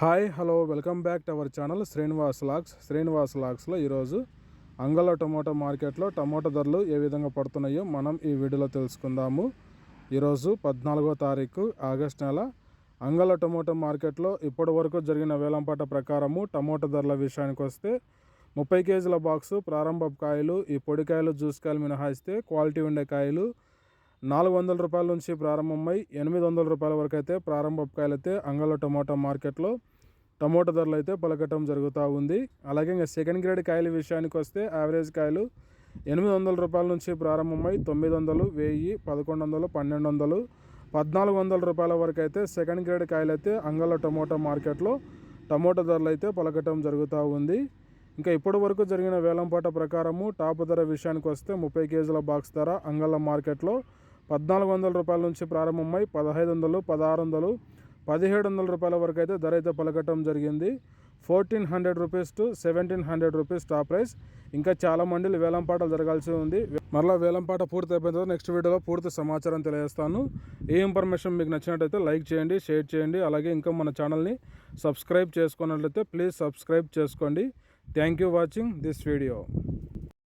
Hi hello welcome back to our channel Srinivas lakhs. Srinivas లాక్స్లో ఈరోజు అంగళ టమోటా మార్కెట్లో టమాటో ధరలు ఏ విధంగా పడుతున్నాయో మనం ఈ వీడియోలో తెలుసుకుందాము. ఈరోజు పద్నాలుగో తారీఖు ఆగస్ట్ నెల. అంగళ టొమాటో మార్కెట్లో ఇప్పటి వరకు జరిగిన వేలంపాట ప్రకారము టమాటో ధరల విషయానికి వస్తే ముప్పై కేజీల బాక్సు ప్రారంభ కాయలు ఈ పొడికాయలు జ్యూస్ కాయలు మినహాయిస్తే క్వాలిటీ ఉండే కాయలు నాలుగు వందల రూపాయల నుంచి ప్రారంభమై ఎనిమిది వందల రూపాయల వరకు అయితే ప్రారంభ కాయలైతే అయితే అంగళ టమోటా మార్కెట్లో టమోటా ధరలు అయితే పలకటం జరుగుతూ ఉంది. అలాగే ఇంకా సెకండ్ గ్రేడ్ కాయల విషయానికి వస్తే యావరేజ్ కాయలు ఎనిమిది వందల రూపాయల నుంచి ప్రారంభమై తొమ్మిది వందలు వెయ్యి పదకొండు వందలు పన్నెండు వందలు పద్నాలుగు వందల రూపాయల వరకు అయితే సెకండ్ గ్రేడ్ కాయలు అయితే అంగళ్ళ టమోటా మార్కెట్లో టమోటా ధరలు అయితే పలకటం జరుగుతూ ఉంది. ఇంకా ఇప్పటి వరకు జరిగిన వేలంపాట ప్రకారము టాప్ ధర విషయానికి వస్తే ముప్పై కేజీల బాక్స్ ధర అంగళ్ళ మార్కెట్లో పద్నాలుగు వందల రూపాయల నుంచి ప్రారంభమై పదహైదు వందలు పదహారు వందలు పదిహేడు వందల రూపాయల వరకు అయితే ధర అయితే పలకటం జరిగింది. Fourteen hundred rupees to seventeen hundred rupees top price. ఇంకా చాలా మండీలు వేలంపాటలు జరగాల్సి ఉంది. మరలా వేలంపాట పూర్తి అయిపోయిన తర్వాత నెక్స్ట్ వీడియోలో పూర్తి సమాచారం తెలియజేస్తాను. ఈ ఇన్ఫర్మేషన్ మీకు నచ్చినట్టయితే లైక్ చేయండి షేర్ చేయండి. అలాగే ఇంకా మన ఛానల్ని సబ్స్క్రైబ్ చేసుకున్నట్లయితే ప్లీజ్ సబ్స్క్రైబ్ చేసుకోండి. Thank you watching this video.